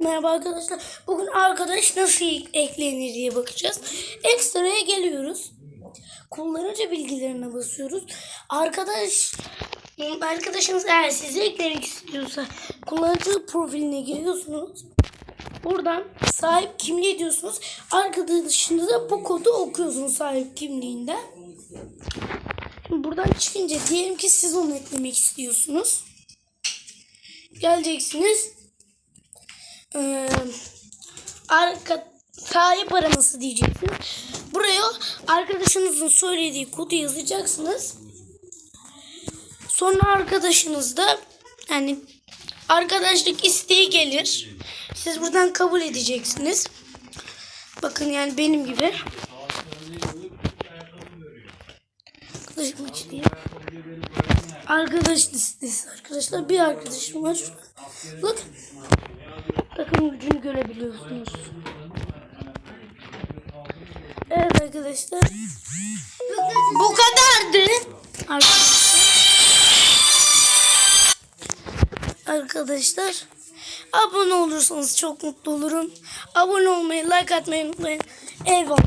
Merhaba arkadaşlar. Bugün arkadaş nasıl eklenir diye bakacağız. Ekstra'ya geliyoruz. Kullanıcı bilgilerine basıyoruz. Arkadaş arkadaşınız eğer sizi eklemek istiyorsa kullanıcı profiline giriyorsunuz. Buradan sahip kimliği diyorsunuz. Arkadaşınıza bu kodu okuyorsunuz sahip kimliğinde. Şimdi buradan çıkınca diyelim ki siz onu eklemek istiyorsunuz. Geleceksiniz. Ee, arka sahip araması diyeceksiniz. Buraya arkadaşınızın söylediği kodu yazacaksınız. Sonra arkadaşınız da yani arkadaşlık isteği gelir. Siz buradan kabul edeceksiniz. Bakın yani benim gibi. Arkadaşım değil. Arkadaş listesi arkadaşlar. Bir arkadaşım var. Bak. Takım gücünü görebiliyorsunuz. Evet arkadaşlar. Bu kadardı. Arkadaşlar. Abone olursanız çok mutlu olurum. Abone olmayı, like atmayı unutmayın. Eyvallah.